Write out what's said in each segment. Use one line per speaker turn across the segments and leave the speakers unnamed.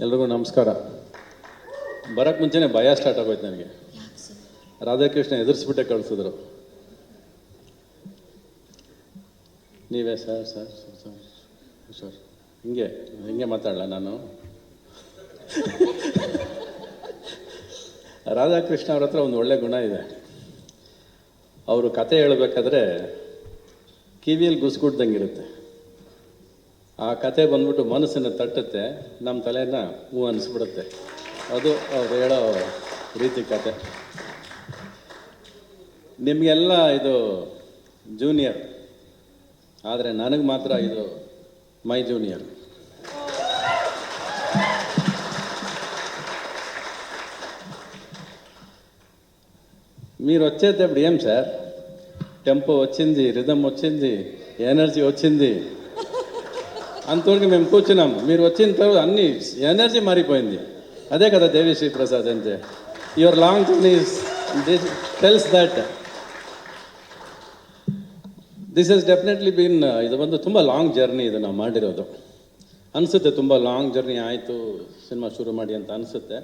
ಎಲ್ರಿಗೂ ನಮಸ್ಕಾರ. ಬರೋಕ್ಕೆ ಮುಂಚೆನೇ ಭಯ ಸ್ಟಾರ್ಟ್ ಆಗೋಯ್ತು ನನಗೆ. ರಾಧಾಕೃಷ್ಣ ಎದುರಿಸ್ಬಿಟ್ಟೆ ಕಳಿಸಿದ್ರು. ನೀವೇ sir sir sir sir sir ಹಿಂಗೆ ಹಿಂಗೆ ಮಾತಾಡಲ್ಲ ನಾನು? ರಾಧಾಕೃಷ್ಣ ಅವ್ರ ಹತ್ರ ಒಂದು ಒಳ್ಳೆ ಗುಣ ಇದೆ. ಅವರು ಕತೆ ಹೇಳಬೇಕಾದ್ರೆ ಕಿವಿಯಲ್ಲಿ ಗುಸ್ಗುಡ್ದಂಗಿರುತ್ತೆ ಆ ಕತೆ ಬಂದ್ಬಿಟ್ಟು ಮನಸ್ಸನ್ನು ತಟ್ಟುತ್ತೆ ನಮ್ಮ ತಲೆನ ಹೂ ಅನಿಸ್ಬಿಡುತ್ತೆ ಅದು ಅವ್ರು ಹೇಳೋ ರೀತಿ ಕತೆ ನಿಮಗೆಲ್ಲ ಇದು ಜೂನಿಯರ್ ಆದರೆ ನನಗೆ మాత్ర ఇది మై జూనియర్ మీరు వచ్చేటప్పుడు ఏం సార్ టెంపో వచ్చింది రిధం వచ్చింది ఎనర్జీ వచ్చింది అంతవరకు మేము కూర్చున్నాము మీరు వచ్చిన తర్వాత అన్ని ఎనర్జీ మారిపోయింది అదే కదా దేవిశ్రీ ప్రసాద్ అంటే your long journeys this tells that this is definitely been ಇದು ಒಂದು ತುಂಬ ಲಾಂಗ್ ಜರ್ನಿ ಇದು ನಾವು ಮಾಡಿರೋದು ಅನಿಸುತ್ತೆ ತುಂಬ ಲಾಂಗ್ ಜರ್ನಿ ಆಯಿತು ಸಿನಿಮಾ ಶುರು ಮಾಡಿ ಅಂತ ಅನಿಸುತ್ತೆ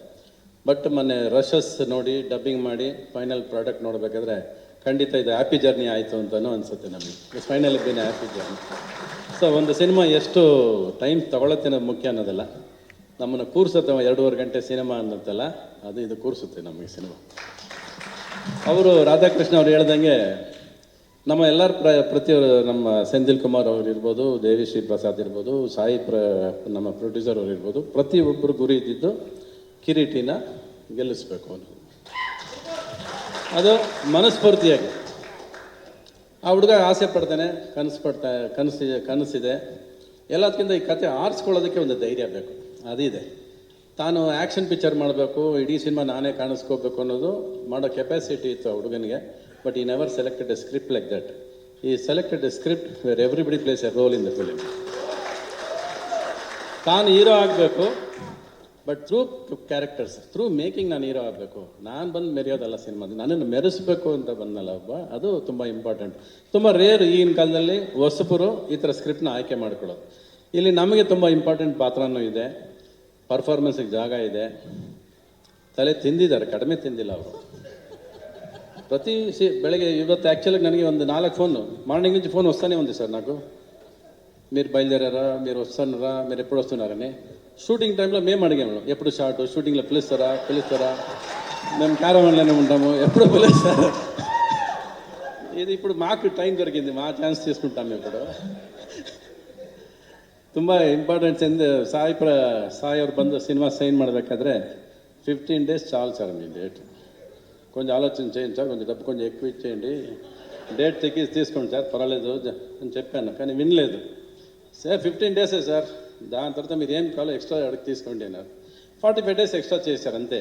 ಬಟ್ ಮೊನ್ನೆ ರಶಸ್ ನೋಡಿ ಡಬ್ಬಿಂಗ್ ಮಾಡಿ ಫೈನಲ್ ಪ್ರಾಡಕ್ಟ್ ನೋಡಬೇಕಾದ್ರೆ ಖಂಡಿತ ಇದು ಹ್ಯಾಪಿ ಜರ್ನಿ ಆಯಿತು ಅಂತಲೂ ಅನಿಸುತ್ತೆ ನಮಗೆ it's finally been happy journey so ಒಂದು ಸಿನಿಮಾ ಎಷ್ಟು ಟೈಮ್ ತಗೊಳತ್ತೆ ಅನ್ನೋದು ಮುಖ್ಯ ಅನ್ನೋದಲ್ಲ. ನಮ್ಮನ್ನು ಕೂರ್ಸುತ್ತೆ ಎರಡೂವರೆ ಗಂಟೆ ಸಿನಿಮಾ ಅನ್ನತ್ತಲ್ಲ, ಅದು ಇದು ಕೂರಿಸುತ್ತೆ ನಮಗೆ ಸಿನಿಮಾ. ಅವರು ರಾಧಾಕೃಷ್ಣ ಅವ್ರು ಹೇಳ್ದಂಗೆ ನಮ್ಮ ಎಲ್ಲರ ಪ್ರ, ಪ್ರತಿಯವರು ನಮ್ಮ ಸೆಂದಿಲ್ ಕುಮಾರ್ ಅವರು ಇರ್ಬೋದು ದೇವಿಶ್ರೀ ಪ್ರಸಾದ್ ಇರ್ಬೋದು, ಸಾಯಿ ಪ್ರ, ನಮ್ಮ ಪ್ರೊಡ್ಯೂಸರ್ ಅವರು ಇರ್ಬೋದು ಪ್ರತಿಯೊಬ್ಬರು ಗುರಿ ಇದ್ದಿದ್ದು ಕಿರೀಟಿನ ಗೆಲ್ಲಿಸ್ಬೇಕು ಅನ್ನೋದು. ಅದು ಮನಸ್ಫೂರ್ತಿಯಾಗಿ. ಆ ಹುಡುಗ ಆಸೆ ಪಡ್ತಾನೆ, ಕನಸು ಪಡ್ತಾ ಕನಸಿದೆ ಕನಸಿದೆ. ಎಲ್ಲದಕ್ಕಿಂತ ಈ ಕತೆ ಆರಿಸ್ಕೊಳ್ಳೋದಕ್ಕೆ ಒಂದು ಧೈರ್ಯ ಬೇಕು. ಅದಿದೆ ತಾನು ಆ್ಯಕ್ಷನ್ ಪಿಕ್ಚರ್ ಮಾಡಬೇಕು, ಇಡೀ ಸಿನಿಮಾ ನಾನೇ ಕಾಣಿಸ್ಕೋಬೇಕು ಅನ್ನೋದು ಮಾಡೋ ಕೆಪಾಸಿಟಿ ಇತ್ತು ಆ ಹುಡುಗನಿಗೆ but he never selected a script like that he selected a script where everybody plays a role in the film ತಾನು ಹೀರೋ ಆಗಬೇಕು but through characters through making ನಾನು ಹೀರೋ ಆಗಬೇಕು ನಾನು ಬಂದು ಮೆರೆಯೋದಲ್ಲ ಸಿನಿಮಾದ ನನ್ನನ್ನು ಮೆರೆಸ್ಬೇಕು ಅಂತ ಬಂದಲ್ಲ ಒಬ್ಬ ಅದು ತುಂಬ ಇಂಪಾರ್ಟೆಂಟ್ ತುಂಬ ರೇರ್ ಈಗಿನ ಕಾಲದಲ್ಲಿ ಹೊಸಬರು ಈ ಥರ ಸ್ಕ್ರಿಪ್ಟ್ನ ಆಯ್ಕೆ ಮಾಡ್ಕೊಳ್ಳೋದು ಇಲ್ಲಿ ನಮಗೆ ತುಂಬ ಇಂಪಾರ್ಟೆಂಟ್ ಪಾತ್ರನೂ ಇದೆ ಪರ್ಫಾರ್ಮೆನ್ಸಿಗೆ ಜಾಗ ಇದೆ ತಲೆ ತಿಂದಿದ್ದಾರೆ ಕಡಿಮೆ ತಿಂದಿಲ್ಲ ಅವರು ప్రతి సి- ಬೆಳಗ್ಗೆ ಇವತ್ತು యాక్చువల్గా ನನಗೆ ಒಂದು నాలుగు ఫోన్ మార్నింగ్ నుంచి ఫోన్ వస్తూనే ఉంది సార్ నాకు మీరు బయలుదేరారా మీరు వస్తున్నారా మీరు ఎప్పుడు వస్తున్నారని షూటింగ్ టైంలో మేము అడిగాము ఎప్పుడు షార్ట్ షూటింగ్లో పిలుస్తారా పిలుస్తారా మేము క్యారవాన్లోనే ఉంటాము ఎప్పుడు పిలుస్తారా ఇది ఇప్పుడు మాకు టైం దొరికింది మా ఛాన్స్ తీసుకుంటాం ఇప్పుడు ತುಂಬ ಇಂಪಾರ್ಟೆಂಟ್ಸ್ ಎಂದು ಸಾಯಿ ಪ್ರ ಸಾಯಿ ಅವ್ರು ಬಂದು ಸಿನಿಮಾ సైన్ ಮಾಡಬೇಕಾದ್ರೆ ఫిఫ్టీన్ డేస్ చాలు సార్ మీ డేట్ కొంచెం ఆలోచన చేయండి సార్ కొంచెం డబ్బు కొంచెం ఎక్కువ ఇచ్చేయండి డేట్ తెగి తీసుకోండి సార్ పర్వాలేదు జ- అని చెప్పాను కానీ వినలేదు సార్ ఫిఫ్టీన్ డేసే సార్ దాని తర్వాత మీరు ఏం కావాలో ఎక్స్ట్రా అడిగి తీసుకోండి అన్నారు ఫార్టీ ఫైవ్ డేస్ ఎక్స్ట్రా చేశారు అంతే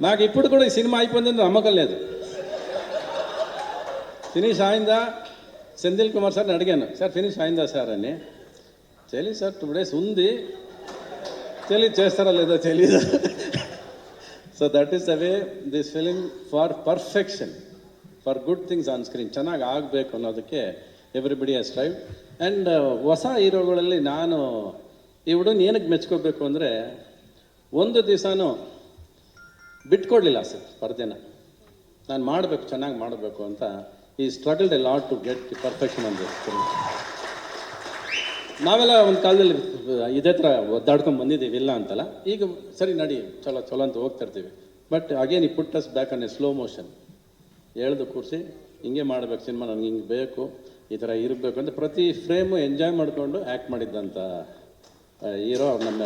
నాకు ఇప్పుడు కూడా ఈ సినిమా అయిపోయిందని నమ్మకం లేదు ఫినిష్ అయిందా సెందిల్ కుమార్ సార్ని అడిగాను సార్ ఫినిష్ అయిందా సార్ అని తెలియదు సార్ టూ డేస్ ఉంది తెలియదు చేస్తారా లేదా తెలియదు so that is the way this film for perfection for good things on screen ಚೆನ್ನಾಗಿ ಆಗಬೇಕು ಅನ್ನೋದಕ್ಕೆ ಎವ್ರಿಬಡಿ ಹ್ಯಾಸ್ ಟ್ರೈವ್ ಆ್ಯಂಡ್ ಹೊಸ ಹೀರೋಗಳಲ್ಲಿ ನಾನು ಈ ಹುಡುಗನ ಏನಕ್ಕೆ ಮೆಚ್ಕೋಬೇಕು ಅಂದರೆ ಒಂದು ದಿವಸನೂ ಬಿಟ್ಕೊಡ್ಲಿಲ್ಲ ಸರ್ ಸ್ಪರ್ಧೆನ. ನಾನು ಮಾಡಬೇಕು, ಚೆನ್ನಾಗಿ ಮಾಡಬೇಕು ಅಂತ he struggled a lot to get perfection ಅಂತ ನಾವೆಲ್ಲ ಒಂದು ಕಾಲದಲ್ಲಿ ಇದೇ ಥರ ಒದ್ದಾಡ್ಕೊಂಡು ಬಂದಿದ್ದೀವಿ, ಇಲ್ಲ ಅಂತಲ್ಲ. ಈಗ ಸರಿ ನಡಿ, ಚಲೋ ಚಲೋ ಅಂತ ಹೋಗ್ತಾ ಇರ್ತೀವಿ. But again he put us back on a slow motion ಹೇಳ್ದು ಕೂರಿಸಿ, ಹಿಂಗೆ ಮಾಡಬೇಕು, ಸಿನಿಮಾ ನನಗೆ ಹಿಂಗೆ ಬೇಕು. ಈ ಥರ ಇರಬೇಕು ಅಂತ ಪ್ರತಿ ಫ್ರೇಮು ಎಂಜಾಯ್ ಮಾಡಿಕೊಂಡು ಆ್ಯಕ್ಟ್ ಮಾಡಿದ್ದಂಥ ಹೀರೋ ನಮ್ಮ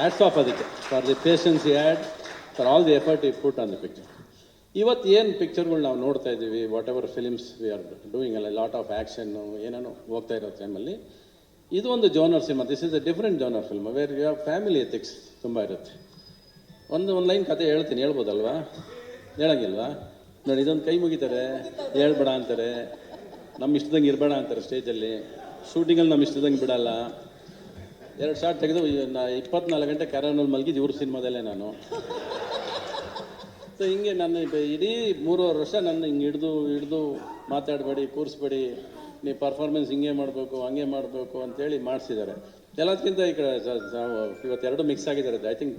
ಆ್ಯಡ್ಸ್ ಆಫ್ ಅದಕ್ಕೆ. For the patience and for all the effort he put on the picture ಇವತ್ತು ಏನು ಪಿಕ್ಚರ್ಗಳು ನಾವು ನೋಡ್ತಾ ಇದ್ದೀವಿ whatever films we are doing ಅಲ್ಲ ಲಾಟ್ ಆಫ್ ಆ್ಯಕ್ಷನ್ನು ಏನೇನೋ ಹೋಗ್ತಾ ಇರೋ ಟೈಮಲ್ಲಿ ಇದು ಒಂದು genre cinema this is a different genre film where you have family ethics ತುಂಬ ಇರುತ್ತೆ. ಒಂದು ಒಂದು ಲೈನ್ ಕತೆ ಹೇಳ್ತೀನಿ, ಹೇಳ್ಬೋದಲ್ವಾ? ಹೇಳಂಗಿಲ್ವಾ? ನೋಡಿ, ಇದೊಂದು ಕೈ ಮುಗಿತಾರೆ, ಹೇಳ್ಬೇಡ ಅಂತಾರೆ. ನಮ್ಮ ಇಷ್ಟದಂಗೆ ಇರಬೇಡ ಅಂತಾರೆ ಸ್ಟೇಜಲ್ಲಿ ಶೂಟಿಂಗಲ್ಲಿ ನಮ್ಮ ಇಷ್ಟದಂಗೆ ಬಿಡಲ್ಲ. ಎರಡು ಶಾರ್ಟ್ ತೆಗೆದು ನಾ ಇಪ್ಪತ್ನಾಲ್ಕು ಗಂಟೆ ಕ್ಯಾರನಲ್ಲಿ ಮಲಗಿದ್ದು ಇವ್ರ ಸಿನಿಮಾದಲ್ಲೇ ನಾನು. ಸೊ ಹಿಂಗೆ ನಾನು ಇಡೀ ಮೂರುವರೆ ವರ್ಷ ನನ್ನ ಹಿಂಗೆ ಹಿಡಿದು ಹಿಡಿದು ಮಾತಾಡಬೇಡಿ, ಕೂರಿಸ್ಬೇಡಿ. ನೀವು ಪರ್ಫಾರ್ಮೆನ್ಸ್ ಹಿಂಗೆ ಮಾಡಬೇಕು, ಹಂಗೆ ಮಾಡಬೇಕು ಅಂತೇಳಿ ಮಾಡಿಸಿದ್ದಾರೆ. ಎಲ್ಲದಕ್ಕಿಂತ ಈ ಕಡೆ ಇವತ್ತೆರಡು ಮಿಕ್ಸ್ ಆಗಿದ್ದಾರೆ. ಐ ತಿಂಕ್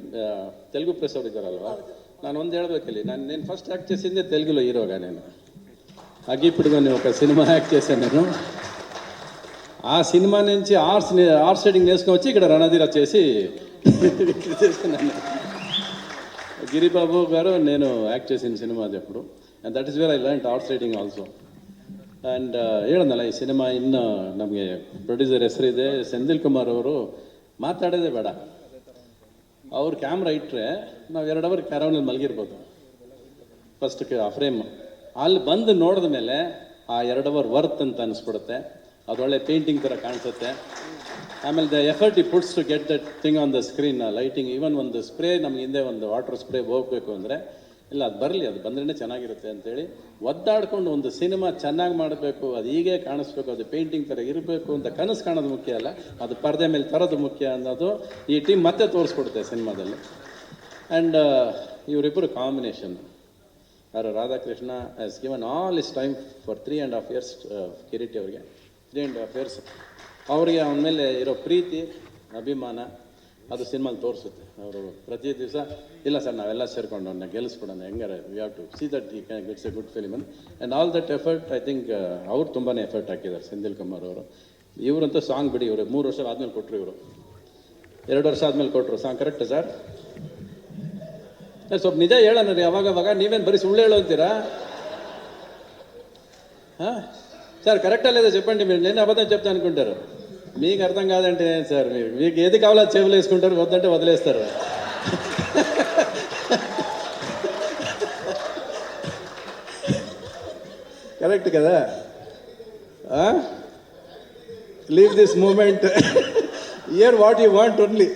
ತೆಲುಗು ಪ್ರೆಸ್ ಅವ್ರು ಇದ್ದಾರಲ್ವ? ನಾನು ಒಂದು ಹೇಳ್ಬೇಕಲ್ಲಿ ನಾನು, ನೇನು ಫಸ್ಟ್ ಆ್ಯಕ್ಟ್ರೆಸ್ಸಿಂದೇ ತೆಲುಗುಲು ಇರೋವಾಗ ನಾನು. హీరోగా నేను అగ్గిపుడుగని ఒక సినిమా యాక్ట్ చేశాను నేను ఆ సినిమా నుంచి ఆర్ట్స్ ఆర్ట్స్ రైడింగ్ నేర్చుకొని వచ్చి ఇక్కడ రణధీర చేసి చేసుకున్నాను గిరిబాబు గారు నేను యాక్ట్ చేసిన సినిమా అది అప్పుడు and that is where I learn arts writing also and ಹೇಳದ್ನಲ್ಲ ಈ ಸಿನಿಮಾ ಇನ್ನು ನಮಗೆ ಪ್ರೊಡ್ಯೂಸರ್ ಹೆಸರಿದೆ ಸೆಂದಿಲ್ ಕುಮಾರ್ ಅವರು ಮಾತಾಡೋದೇ ಬೇಡ ಅವ್ರು ಕ್ಯಾಮ್ರಾ ಇಟ್ಟರೆ ನಾವು ಎರಡು ಅವರ್ ಕ್ಯಾರವನಲ್ಲಿ ಮಲಗಿರ್ಬೋದು ಫಸ್ಟ್ ಆ ಫ್ರೇಮ್ ಅಲ್ಲಿ ಬಂದು ನೋಡಿದ ಮೇಲೆ ಆ ಎರಡು ಅವರ್ ವರ್ತ್ ಅಂತ ಅನಿಸ್ಬಿಡುತ್ತೆ. ಅದೊಳ್ಳೆ ಪೇಂಟಿಂಗ್ ಥರ ಕಾಣಿಸುತ್ತೆ. ಆಮೇಲೆ the effort he puts to get that thing on the screen lighting even ಒಂದು ಸ್ಪ್ರೇ ನಮ್ಗೆ ಹಿಂದೆ ಒಂದು ವಾಟರ್ ಸ್ಪ್ರೇ ಹೋಗಬೇಕು ಅಂದರೆ, ಇಲ್ಲ ಅದು ಬರಲಿ, ಅದು ಬಂದ್ರೇ ಚೆನ್ನಾಗಿರುತ್ತೆ ಅಂತೇಳಿ ಒದ್ದಾಡ್ಕೊಂಡು ಒಂದು ಸಿನಿಮಾ ಚೆನ್ನಾಗಿ ಮಾಡಬೇಕು, ಅದು ಹೀಗೆ ಕಾಣಿಸ್ಬೇಕು, ಅದು ಪೇಂಟಿಂಗ್ ಥರ ಇರಬೇಕು ಅಂತ ಕನಸು ಕಾಣೋದು ಮುಖ್ಯ ಅಲ್ಲ, ಅದು ಪರದೆ ಮೇಲೆ ತರೋದು ಮುಖ್ಯ ಅನ್ನೋದು ಈ ಟೀಮ್ ಮತ್ತೆ ತೋರಿಸ್ಕೊಡುತ್ತೆ ಸಿನಿಮಾದಲ್ಲಿ ಆ್ಯಂಡ್ ಇವರಿಬ್ಬರು ಕಾಂಬಿನೇಷನ್ ಯಾರು Radhakrishna has given all his time for three and half years Kireeti ಅವರಿಗೆ. ತ್ರೀ ಆ್ಯಂಡ್ ಹಾಫ್ ಇಯರ್ಸ್ ಅವರಿಗೆ ಅವನ ಮೇಲೆ ಇರೋ ಪ್ರೀತಿ, ಅಭಿಮಾನ, ಅದು ಸಿನಿಮಾಲಿ ತೋರಿಸುತ್ತೆ. ಅವರು ಪ್ರತಿ ದಿವಸ, ಇಲ್ಲ ಸರ್, ನಾವೆಲ್ಲ ಸೇರ್ಕೊಂಡು ಅವನ್ನ ಗೆಲ್ಲಿಸ್ಬಿಡೋಣ ಹೆಂಗಾರೆ we have to see that he it's a good film and all that effort I think ಅವ್ರು ತುಂಬಾ ಎಫರ್ಟ್ ಹಾಕಿದ್ದಾರೆ ಸೆಂದಿಲ್ ಕುಮಾರ್ ಅವರು. ಇವರಂತೂ ಸಾಂಗ್ ಬಿಡಿ, ಇವರು ಮೂರು ವರ್ಷ ಆದಮೇಲೆ ಕೊಟ್ಟರು ಇವರು. ಎರಡು ವರ್ಷ ಆದಮೇಲೆ ಕೊಟ್ಟರು ಸಾಂಗ್ ಕರೆಕ್ಟ್ ಸರ್ ಸ್ವಲ್ಪ ನಿಜ ಹೇಳೋಣ ರೀ ಅವಾಗವಾಗ ನೀವೇನು ಬರೀ ಸುಳ್ಳು ಹೇಳೋಂತೀರಾ సార్ కరెక్టా లేదా చెప్పండి మీరు నేను అబద్ధం చెప్తాను అనుకుంటారు మీకు అర్థం కాదంటే సార్ మీకు ఏది కావాలో చెవులు వేసుకుంటారు వద్దంటే వదిలేస్తారు కరెక్ట్ కదా leave this moment year what you want only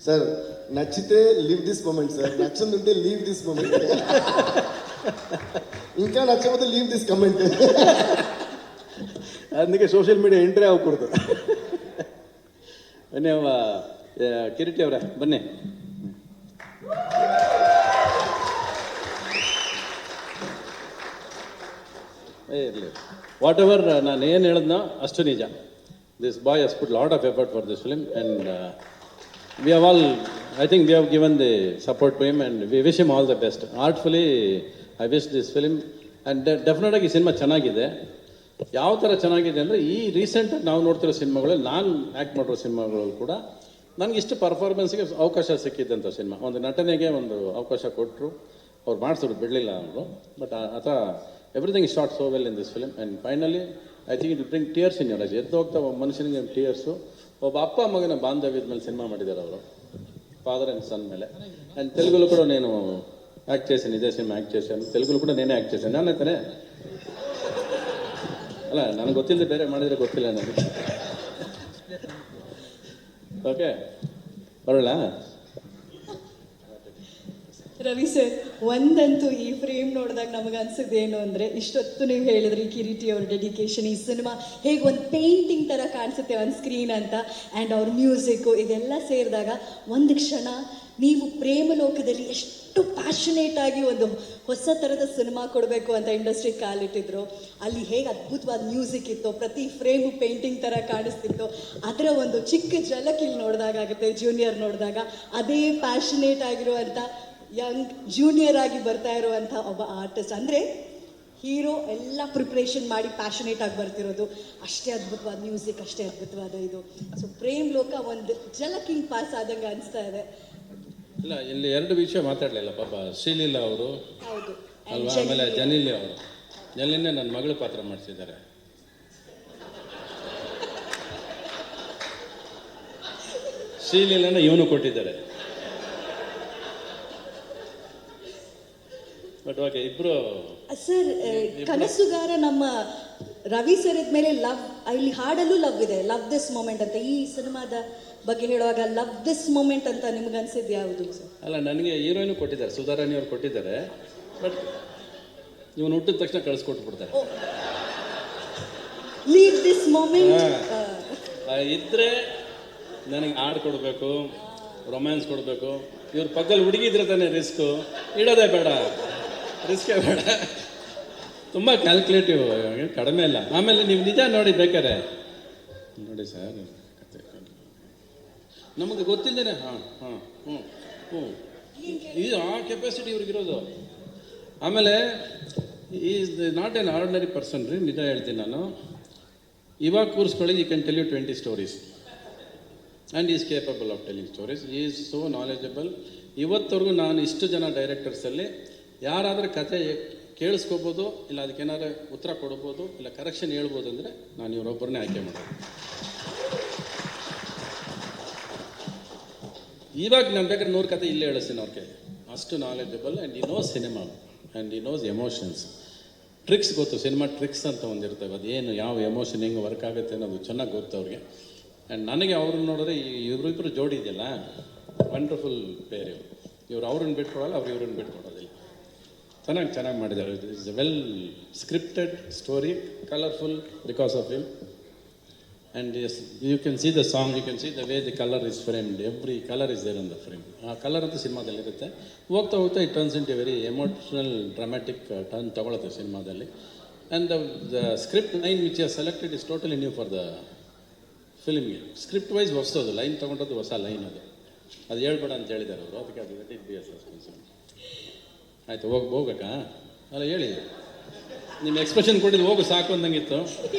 sir నచ్చితే leave this moment sir నచ్చనుంటే leave this moment ఇంకా నచ్చకపోతే లీవ్ దిస్ కమెంట్
అందుకే ಸೋಷಿಯಲ್ ಮೀಡಿಯಾ ಎಂಟ್ರಿ ಆಗ್ಕೊಡ್ತು ಬನ್ನಿ ಅವ ಏ, ಕಿರೀಟಿ ಅವರೇ ಬನ್ನಿ ಏ ಇರಲಿ ವಾಟ್ ಎವರ್ ನಾನು ಏನು ಹೇಳಿದ್ನೋ ಅಷ್ಟು ನಿಜ this boy has put lot of effort for this film and we have all I think we have given the support to him and we wish him all the best artfully I wish this film and ಡೆಫಿನೆಟಾಗಿ ಈ cinema ಚೆನ್ನಾಗಿದೆ. ಯಾವ ಥರ ಚೆನ್ನಾಗಿದೆ ಅಂದರೆ ಈ ರೀಸೆಂಟಾಗಿ ನಾವು ನೋಡ್ತಿರೋ ಸಿನಿಮಾಗಳಲ್ಲಿ ನಾನು ಆ್ಯಕ್ಟ್ ಮಾಡಿರೋ ಸಿನಿಮಾಗಳಲ್ಲಿ ಕೂಡ ನನಗೆ ಇಷ್ಟು ಪರ್ಫಾರ್ಮೆನ್ಸ್ಗೆ ಅವಕಾಶ ಸಿಕ್ಕಿದ್ದಂಥ ಸಿನಿಮಾ ಒಂದು ನಟನೆಗೆ ಒಂದು ಅವಕಾಶ ಕೊಟ್ಟರು ಅವ್ರು ಮಾಡಿಸಿದ್ರು ಬಿಡಲಿಲ್ಲ ಅವರು. ಬಟ್ ಆ ಥರ everything shot so well in this film and finally I think it bring tears in your ಎದ್ದು ಹೋಗ್ತಾ ಒಬ್ಬ ಮನುಷ್ಯನಿಗೆ ಟಿಯರ್ಸು ಒಬ್ಬ ಅಪ್ಪ ಮಗನ ಬಾಂಧವ್ಯದ ಮೇಲೆ ಸಿನಿಮಾ ಮಾಡಿದ್ದಾರೆ ಅವರು ఫాదర్ అండ్ సన్ ಮೇಲೆ అండ్ తెలుగులో కూడా నేను యాక్ట్ చేశాను ఇదే సినిమా యాక్ట్ చేశాను తెలుగులో కూడా నేనే యాక్ట్ చేశాను ನಾನು ತಾನೇ ಅಲ್ಲ ನನಗೆ ಗೊತ್ತಿಲ್ಲದೆ ಬೇರೆ ಮಾಡಿದರೆ ಗೊತ್ತಿಲ್ಲ ನನಗೆ ಓಕೆ ಬರೋಲ್ಲ
ರವಿ ಸರ್ ಒಂದಂತೂ ಈ ಫ್ರೇಮ್ ನೋಡಿದಾಗ ನಮಗೆ ಅನ್ಸುತ್ತೆ ಏನು ಅಂದರೆ, ಇಷ್ಟೊತ್ತು ನೀವು ಹೇಳಿದ್ರಿ ಕಿರೀಟಿ ಅವ್ರ ಡೆಡಿಕೇಶನ್ ಈ ಸಿನಿಮಾ ಹೇಗೆ ಒಂದು ಪೇಂಟಿಂಗ್ ಥರ ಕಾಣಿಸುತ್ತೆ ಒಂದು ಸ್ಕ್ರೀನ್ ಅಂತ ಆ್ಯಂಡ್ ಅವ್ರ ಮ್ಯೂಸಿಕ್ಕು ಇದೆಲ್ಲ ಸೇರಿದಾಗ ಒಂದು ಕ್ಷಣ ನೀವು ಪ್ರೇಮ ಲೋಕದಲ್ಲಿ ಎಷ್ಟು ಪ್ಯಾಷನೇಟ್ ಆಗಿ ಒಂದು ಹೊಸ ಥರದ ಸಿನಿಮಾ ಕೊಡಬೇಕು ಅಂತ ಇಂಡಸ್ಟ್ರಿ ಕಾಲಿಟ್ಟಿದ್ರು. ಅಲ್ಲಿ ಹೇಗೆ ಅದ್ಭುತವಾದ ಮ್ಯೂಸಿಕ್ ಇತ್ತು, ಪ್ರತಿ ಫ್ರೇಮು ಪೇಂಟಿಂಗ್ ಥರ ಕಾಣಿಸ್ತಿತ್ತು. ಅದರ ಒಂದು ಚಿಕ್ಕ ಜಲಕ್ಕೆ ಇಲ್ಲಿ ನೋಡಿದಾಗ ಆಗುತ್ತೆ ಜೂನಿಯರ್ ನೋಡಿದಾಗ. ಅದೇ ಪ್ಯಾಷನೇಟ್ ಆಗಿರುವಂಥ ಯಂಗ್ ಜೂನಿಯರ್ ಆಗಿ ಬರ್ತಾ ಇರುವಂಥ ಒಬ್ಬ ಆರ್ಟಿಸ್ಟ್ ಅಂದರೆ ಹೀರೋ ಎಲ್ಲ ಪ್ರಿಪ್ರೇಷನ್ ಮಾಡಿ ಪ್ಯಾಷನೇಟ್ ಆಗಿ ಬರ್ತಿರೋದು. ಅಷ್ಟೇ ಅದ್ಭುತವಾದ ಮ್ಯೂಸಿಕ್ ಅಷ್ಟೇ ಅದ್ಭುತವಾದ ಇದು. ಸೊ ಪ್ರೇಮ್ ಲೋಕ ಒಂದು ಜಲಕಿಂಗ್ ಪಾಸ್ ಆದಂಗೆ ಅನಿಸ್ತಾ ಇದೆ.
ಇಲ್ಲ ಇಲ್ಲಿ ಎರಡು ವಿಷಯ ಮಾತಾಡಲಿಲ್ಲ ಪಾಪ ಶ್ರೀಲೀಲಾ ಅವರು
ಹೌದು.
ಅಲ್ವಾ? ಆಮೇಲೆ ಜನಿಲಿ ಅವರು. ಜನಿಲಿನೇ ನನ್ನ ಮಗಳ ಪಾತ್ರ ಮಾಡಿಸಿದ್ದಾರೆ. ಶ್ರೀಲೀಲನ ಇವನು ಕೊಟ್ಟಿದ್ದಾರೆ. ಬಟ್ ಓಕೆ ಇಬ್ಬರು
ಸರ್ ಕನಸುಗಾರ ನಮ್ಮ ರವಿ ಸರ್ ಮೇಲೆ ಲವ್ ಇಲ್ಲಿ ಹಾಡಲ್ಲೂ ಲವ್ ಇದೆ. ಲವ್ ದಿಸ್ ಮೂಮೆಂಟ್ ಅಂತ. ಈ ಸಿನಿಮಾದ ಬಗ್ಗೆ ಹೇಳುವಾಗ ಲವ್ ದಿಸ್ ಮೂಮೆಂಟ್ ಅಂತ ನಿಮ್ಗೆ ಅನ್ಸಿದ್ದು ಯಾವುದು ಸರ್?
ಅಲ್ಲ ನನಗೆ ಹೀರೋಯಿನ್ ಕೊಟ್ಟಿದ್ದಾರೆ ಸುಧಾರಾಣಿ ಅವ್ರು ಕೊಟ್ಟಿದ್ದಾರೆ. ಬಟ್ ಇವನು ಹುಟ್ಟಿದ ತಕ್ಷಣ ಕಳಿಸ್ಕೊಟ್ಬಿಡ್ತಾರೆ.
ಲೀವ್ ದಿಸ್ ಮೂಮೆಂಟ್
ಇದ್ರೆ ನನಗೆ ಹಾಡು ಕೊಡಬೇಕು ರೊಮ್ಯಾನ್ಸ್ ಕೊಡಬೇಕು. ಇವ್ರ ಪಕ್ಕದಲ್ಲಿ ಹುಡುಗಿದ್ರೆ ತಾನೇ ರಿಸ್ಕು ಇಡೋದೇ ಬೇಡ. ರಿಸ್ಕೇ ಬೇಡ. ತುಂಬ ಕ್ಯಾಲ್ಕುಲೇಟಿವ್ ಕಡಿಮೆ ಇಲ್ಲ. ಆಮೇಲೆ ನೀವು ನಿಜ ನೋಡಿ ಬೇಕಾರೆ ನೋಡಿ ಸರ್ ನಮಗೆ ಗೊತ್ತಿಲ್ಲದೇನೆ ಹಾಂ ಹಾಂ ಹ್ಞೂ ಹ್ಞೂ ಇದು ಆ ಕೆಪಾಸಿಟಿ ಇವ್ರಿಗಿರೋದು ಆಮೇಲೆ he's not an ordinary person ರೀ, ನಿಜ ಹೇಳ್ತೀನಿ ನಾನು. ಇವಾಗ ಕೂರಿಸ್ಕೊಳ್ಳಿ he can tell you twenty stories and he's capable of telling stories he's so knowledgeable ಇವತ್ತವರೆಗೂ ನಾನು ಇಷ್ಟು ಜನ ಡೈರೆಕ್ಟರ್ಸಲ್ಲಿ ಯಾರಾದರೂ ಕತೆ ಕೇಳಿಸ್ಕೋಬೋದು, ಇಲ್ಲ ಅದಕ್ಕೇನಾದ್ರು ಉತ್ತರ ಕೊಡ್ಬೋದು, ಇಲ್ಲ ಕರೆಕ್ಷನ್ ಹೇಳ್ಬೋದು ಅಂದರೆ ನಾನು ಇವರೊಬ್ಬರನ್ನೇ ಆಯ್ಕೆ ಮಾಡೋದು. ಇವಾಗ ನಾನು ಬೇಕಾದ್ರೆ ನೂರು ಕತೆ ಇಲ್ಲೇ ಹೇಳಿಸ್ತೀನಿ ಅವ್ರಿಗೆ. ಅಷ್ಟು knowledgeable and he knows cinema and he knows emotions tricks ಗೊತ್ತು ಸಿನಿಮಾ ಟ್ರಿಕ್ಸ್ ಅಂತ ಒಂದಿರ್ತವೆ ಅದೇನು, ಯಾವ ಎಮೋಷನ್ ಹೆಂಗೆ ವರ್ಕ್ ಆಗುತ್ತೆ ಅನ್ನೋದು ಚೆನ್ನಾಗಿ ಗೊತ್ತು ಅವ್ರಿಗೆ. ಆ್ಯಂಡ್ ನನಗೆ ಅವ್ರನ್ನ ನೋಡಿದ್ರೆ ಈ ಇವರಿಬ್ಬರು ಜೋಡಿ ಇದೆಯಲ್ಲ? ವಂಡರ್ಫುಲ್ ಪೇರ್ ಇವರು. ಇವ್ರು ಅವ್ರನ್ನ ಬಿಟ್ಕೊಡೋಲ್ಲ ಅವ್ರು ಇವ್ರನ್ನ ಬಿಟ್ಕೊಡೋದಿಲ್ಲ ಚೆನ್ನಾಗಿ ಚೆನ್ನಾಗಿ ಮಾಡಿದ್ದಾರೆ. It is a well scripted story colourful because of him and as you can see the song you can see the way the colour is framed every colour is there in the frame ಆ colour ಅಂತೂ ಸಿನಿಮಾದಲ್ಲಿ ಇರುತ್ತೆ. ಹೋಗ್ತಾ ಹೋಗ್ತಾ it turns into very emotional dramatic turn ತೊಗೊಳುತ್ತೆ ಸಿನಿಮಾದಲ್ಲಿ. And the script line which are selected is totally new for the ಫಿಲ್ಮ್ಗೆ script wise ಹೊಸದು line ತೊಗೊಂಡದ್ದು ಹೊಸ line ಅದು. ಅದು ಹೇಳ್ಬೇಡ ಅಂತ ಹೇಳಿದ್ದಾರೆ ಅವರು. ಅದಕ್ಕೆ ಅದು ಇಟ್ ಬಿ ಎಸ್ ಆಯಿತು ಹೋಗಿ ಹೋಗ್ಬೇಕಾ? ಅಲ್ಲ ಹೇಳಿ. ನಿಮ್ಮ ಎಕ್ಸ್ಪ್ರೆಷನ್ ಕೊಟ್ಟಿದ್ದು ಹೋಗು ಸಾಕು ಅಂದಂಗಿತ್ತು.